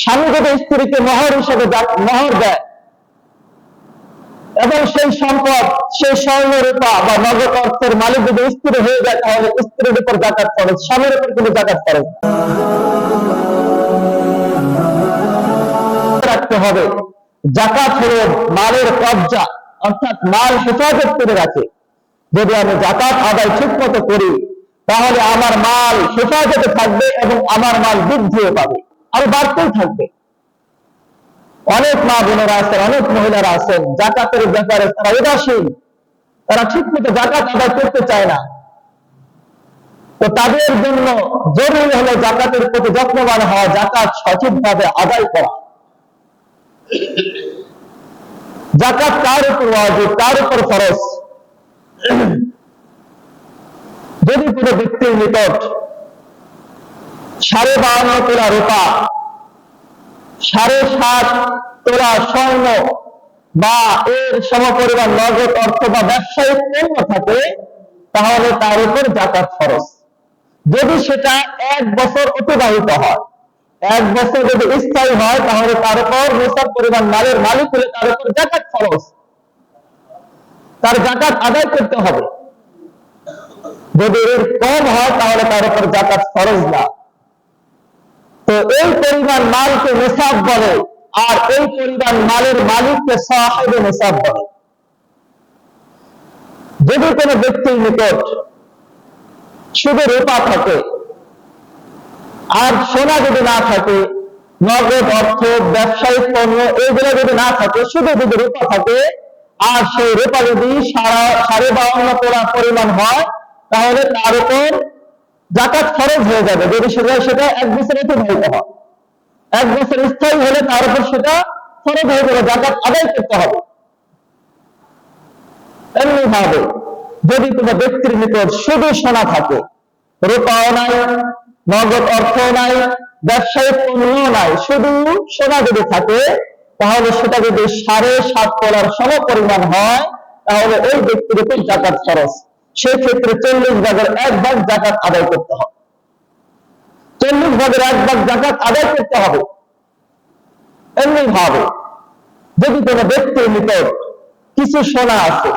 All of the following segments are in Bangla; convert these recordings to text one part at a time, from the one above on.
স্বামী যদি স্ত্রীকে মহর হিসেবে মহর দেয়। এবং সেই সম্পদ, সেই স্বর্ণ রূপা বা নগদ অর্থের মালিক যদি স্ত্রী হয়ে যায়, তাহলে স্ত্রীর উপর জাকাত খরচ স্বামীর উপর কিন্তু জাকাত খরচ রাখতে হবে। জাকাত হলো মালের কবজা, অর্থাৎ মাল হেফাজত করে রাখে। যদি আমি জাকাত আদায় ঠিক মতো করি, তাহলে আমার মাল হেফাজতে থাকবে এবং আমার মাল বৃদ্ধিও পাবে। আর বাড়তেই থাকবে। অনেক মা বোনেরা আছেন, অনেক মহিলারা আছেন, জাকাতের ব্যাপারে তারা উদাসীন। তারা ঠিক মতো জাকাত আদায় করতে চায় না। তো তাদের জন্য জরুরি হলো জাকাতের প্রতি যত্নবান হওয়া, জাকাত সঠিকভাবে আদায় করা। জাকাত কার উপর ওয়াজিব, কার উপর ফরজ? যদি কোনো ব্যক্তির নিকট সাড়ে বাউন্ন তোলা রূপা, সাড়ে সাত তোলা স্বর্ণ বা এর সমপরিমাণ নগদ অর্থ বা ব্যবসায়িক পণ্য থাকে, তাহলে তার উপর জাকাত খরচ। যদি সেটা এক বছর অতিবাহিত হয়, এক বছর যদি স্থায়ী হয়, তাহলে তার উপর নিসাব পরিমাণ মালের মালিক হলে তার উপর জাকাত খরচ। তার জাকাত আদায় করতে হবে। যদি এর কম হয়, তাহলে তার উপর জাকাত খরচ না। তো এই পরিমাণ মালকে নিসাব বলে, আর এই পরিমাণ মালের মালিককে সাহেবে নিসাব বলে। যদি কোনো ব্যক্তির নিকট শুধু রূপা থাকে, আর সোনা যদি না থাকে, নগদ অর্থ, ব্যবসায়িক পণ্য এইগুলো যদি না থাকে শুধু যদি রূপা থাকে, আর সেই রূপা যদি সাড়ে বাউন্ন পরিমাণ হয়, তাহলে তার উপর জাকাত খরচ হয়ে যাবে। যদি সেটা সেটা এক বছর হয় এক বছর স্থায়ী হলে তার উপর সেটা খরচ হয়ে যাবে জাকাত আদায় করতে হবে। এমনি ভাবে যদি কোনো ব্যক্তির নিকট শুধু সোনা থাকে, রূপাও নাই, নগদ অর্থ নাই, ব্যবসায়িক পণ্যও নাই, শুধু সোনা যদি থাকে, তাহলে সেটা যদি সাড়ে সাত তোলার সম পরিমাণ হয়, তাহলে ওই ব্যক্তির উপর জাকাত খরচ সেই ক্ষেত্রে চল্লিশ ভাগের এক ভাগ জাকাত আদায় করতে হবে। চল্লিশ ভাগের এক ভাগ জাকাত আদায় করতে হবে। এমনি ভাবে যদি কোনো ব্যক্তির নিকট কিছু সোনা আছে,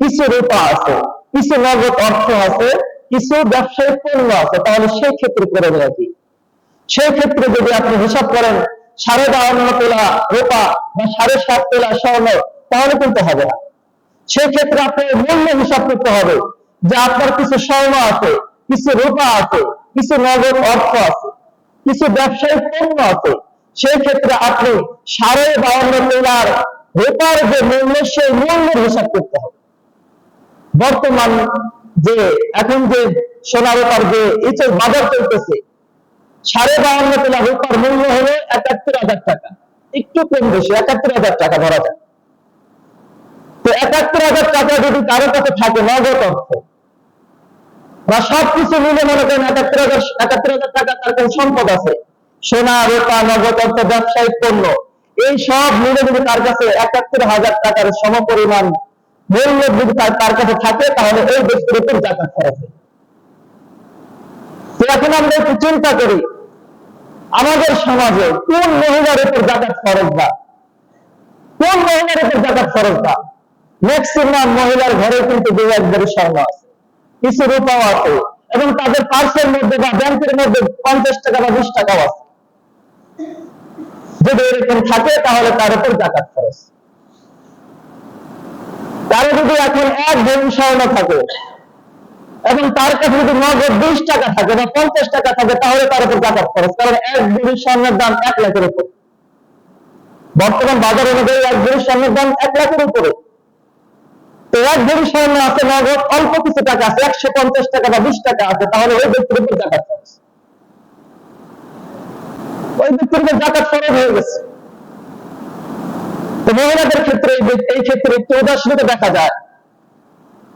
কিছু রূপা আছে, কিছু নগদ অর্থ আছে, কিছু ব্যবসায়িক পণ্য আছে, তাহলে সেই ক্ষেত্রে করে দেওয়া কি সেই ক্ষেত্রে যদি আপনি হিসাব করেন, সাড়ে বাউন্ন তোলা রূপা বা সাড়ে সাত তোলা স্বর্ণ, তাহলে কিন্তু হবে না। সেই ক্ষেত্রে আপনার মূল্য হিসাব করতে হবে। যে আপনার কিছু স্বর্ণ আছে, কিছু রূপা আছে, কিছু নগদ অর্থ আছে, কিছু ব্যবসায়িক পণ্য আছে, সেই ক্ষেত্রে আপনি সাড়ে বাউন্ন তোলার রূপার যে মূল্য, সেই মূল্যের হিসাব করতে হবে। বর্তমান যে, এখন যে সোনা রূপার যে ইচের বাজার চলতেছে, সাড়ে বাউন্ন তোলা রূপার মূল্য হলো একাত্তর হাজার টাকা। একটু কম বেশি, একাত্তর হাজার টাকা ধরা যায় তো একাত্তর হাজার টাকা যদি কারও কাছে থাকে নগদ অর্থ বা সবকিছু মিলে মনে করেন একাত্তর হাজার একাত্তর হাজার টাকা তার কাছে সম্পদ আছে। সোনা, রূপা, নগদ অর্থ, ব্যবসায়িক পণ্য, এই সব মিলে যদি তার কাছে একাত্তর হাজার টাকার সমপরিমাণ মূল্য যদি তার কাছে থাকে, তাহলে এই ব্যক্তির উপর জাকাত খরচ এখন আমরা একটু চিন্তা করি, আমাদের সমাজে কোন মহিলার উপর জাকাত খরচ বা? কোন মহিলার উপর জাকাত খরচ বা? ম্যাক্সিমাম মহিলার ঘরে কিন্তু দুই একবারে স্বর্ণ আছে। কিছু রূপাও আছে এবং তাদের পার্সের মধ্যে বা ব্যাংকের মধ্যে পঞ্চাশ টাকা বা বিশ টাকাও আছে। যদি এরকম থাকে তাহলে তার উপর জাকাত খরচ। তারা যদি এখন এক ভরি স্বর্ণ থাকে এবং তার কাছে যদি নগদ বিশ টাকা থাকে বা পঞ্চাশ টাকা থাকে, তাহলে তার উপর জাকাত খরচ। কারণ এক ভরি স্বর্ণের দাম এক লাখের উপর। বর্তমান বাজার অনুযায়ী এক ভরি স্বর্ণের দাম এক লাখের উপরে। এক ভরি স্বর্ণ আছে নগদ অল্প কিছু টাকা আছে, একশো পঞ্চাশ টাকা বা বিশ টাকা আছে, তাহলে ওই ব্যক্তির উপর জাকাত ওই ব্যক্তির উপর জাকাত খরচ হয়ে গেছে। তো মহিলাদের ক্ষেত্রে এই ক্ষেত্রে একটু উদাসীনতা দেখা যায়।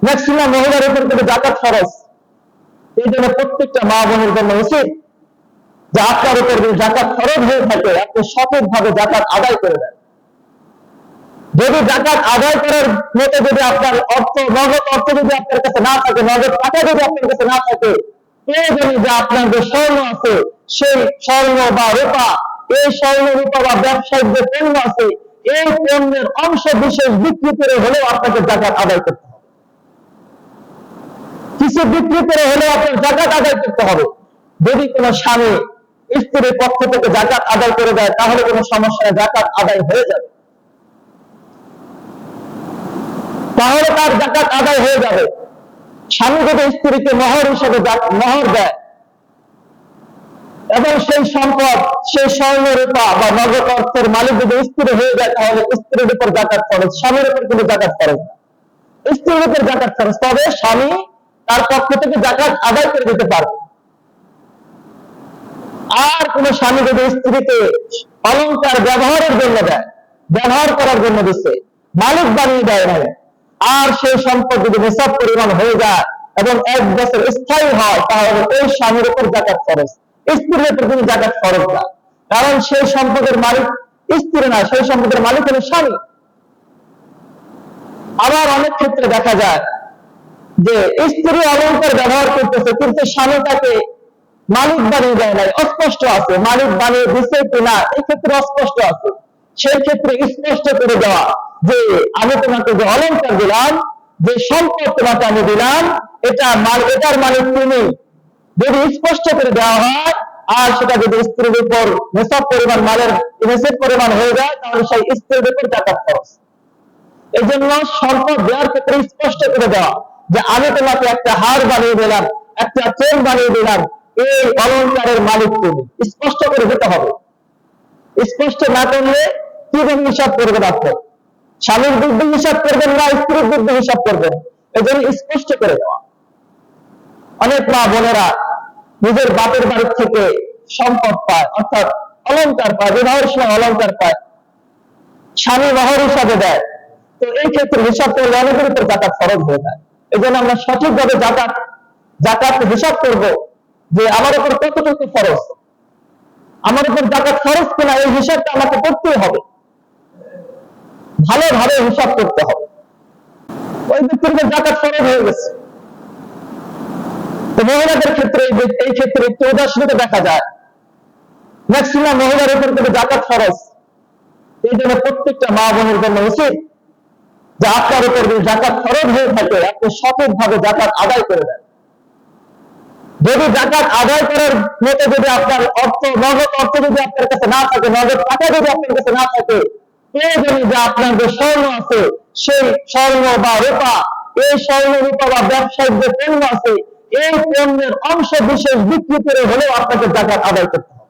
ম্যাক্সিমাম মহিলার উপর কিন্তু জাকাত খরচ। এই জন্য প্রত্যেকটা মা বোনের জন্য উচিত যে আপনার উপর যদি জাকাত খরচ হয়ে থাকে, আপনি সঠিক ভাবে জাকাত আদায় করে দেন। যদি জাকাত আদায় করার মতো যদি আপনার অর্থ, নগদ অর্থ যদি আপনার কাছে না থাকে, নগদ টাকা যদি আপনার কাছে না থাকে প্রয়োজনে যে আপনার যে স্বর্ণ আছে, সেই স্বর্ণ বা রূপা, এই স্বর্ণ, রূপা বা ব্যবসায়িক যে পণ্য আছে, এই পণ্যের অংশ বিশেষ বিক্রি করে হলেও আপনাকে জাকাত আদায় করতে হবে। কিছু বিক্রি করে হলেও আপনার জাকাত আদায় করতে হবে। যদি কোনো স্বামী স্ত্রীর পক্ষ থেকে জাকাত আদায় করে দেয়, তাহলে কোনো সমস্যা নেই জাকাত আদায় হয়ে যাবে। তাহলে তার জাকাত আদায় হয়ে যাবে। স্বামী যদি স্ত্রীকে মহর হিসেবে মহর দেয়, এবং সেই সম্পদ, সেই স্বর্ণ রূপা বা নগদ অর্থের মালিক যদি স্ত্রী হয়ে যায়, তাহলে স্ত্রীর উপর জাকাত খরচ, স্বামীর উপর কিন্তু জাকাত না। স্ত্রীর উপর জাকাত খরচ, তবে স্বামী তার পক্ষ থেকে জাকাত আদায় করে দিতে পারবে। আর কোন স্বামী যদি স্ত্রীকে অলংকার ব্যবহারের জন্য দেয়, ব্যবহার করার জন্য দিচ্ছে, মালিক বানিয়ে দেয় নাই আর সেই সম্পদ যদি নিসাব পরিমাণ হয়ে যায় এবং এক বছর স্থায়ী হয়, তাহলে ওই স্বামীর উপর জাকাত খরচ স্ত্রীর উপর কিন্তু জাকাত খরচ না। কারণ সেই সম্পদের মালিক স্ত্রী না সেই সম্পদের মালিক হলো স্বামী। আবার অনেক ক্ষেত্রে দেখা যায় যে স্ত্রী অলঙ্কার ব্যবহার করতেছে, কিন্তু স্বামী তাকে মালিক বানিয়ে দেয় নাই। অস্পষ্ট আছে, মালিক বানিয়ে দিচ্ছে কিনা এই ক্ষেত্রে অস্পষ্ট আছে। সেই ক্ষেত্রে স্পষ্ট করে দেওয়া যে আমি তোমাকে যে অলঙ্কার দিলাম, যে সম্পদ তোমাকে আমি দিলাম, এটা মাল, এটার মালিক তুমি। যদি স্পষ্ট করে দেওয়া হয়, আর সেটা যদি স্ত্রীর উপর নিসব পরিমাণ মালের নিষেধ পরিমাণ হয়ে যায়, তাহলে সেই স্ত্রীর উপর জাকাত খরচ। এই জন্য সম্পদ দেওয়ার ক্ষেত্রে স্পষ্ট করে দেওয়া যে আমি তোমাকে একটা হার বানিয়ে দিলাম, একটা চেন বানিয়ে দিলাম, এই অলঙ্কারের মালিক তুমি। স্পষ্ট করে দিতে হবে। স্পষ্ট না করলে কীভাবে হিসাব করবেন আপনি? স্বামীর দিয়ে হিসাব করবেন না, স্ত্রীর দিয়ে হিসাব করবেন? এই জন্য স্পষ্ট করে দেওয়া। অনেক মা বোনেরা নিজের বাপের বাড়ি থেকে সম্পদ পায়, অর্থাৎ অলংকার পায়, বিবাহের সময় অলংকার পায়, স্বামী মহর হিসাবে দেয়। তো এই ক্ষেত্রে হিসাব করলে অনেকের উপর জাকাত খরচ হয়ে যায়। এই জন্য আমরা সঠিকভাবে জাকাত জাকাত হিসাব করব যে আমার উপর কতটুকু খরচ আমার উপর জাকাত খরচ কিনা এই হিসাবটা আমাকে করতেই হবে। ভালোভাবে হিসাব করতে হবে। ওই ব্যক্তির জাকাত খরচ হয়ে গেছে। তো মহিলাদের ক্ষেত্রে এই ক্ষেত্রে একটু উদাসীনতা দেখা যায়। ম্যাক্সিমাম মহিলার উপর কিন্তু জাকাত খরচ এই জন্য প্রত্যেকটা মা বোনের জন্য উচিত যে আপনার উপর যদি জাকাত খরচ হয়ে থাকে, আপনি সঠিকভাবে জাকাত আদায় করে দেন যদি জাকাত আদায় করার মতো যদি আপনার অর্থ নগদ অর্থ যদি আপনার কাছে না থাকে, নগদ টাকা যদি আপনার কাছে না থাকে যে আপনার যে স্বর্ণ আছে, সেই স্বর্ণ বা রূপা, এই স্বর্ণ, রূপা বা ব্যবসায়িক যে পণ্য আছে, এই পণ্যের অংশ বিশেষ বিক্রি করে হলেও আপনাকে জাকাত আদায় করতে হবে।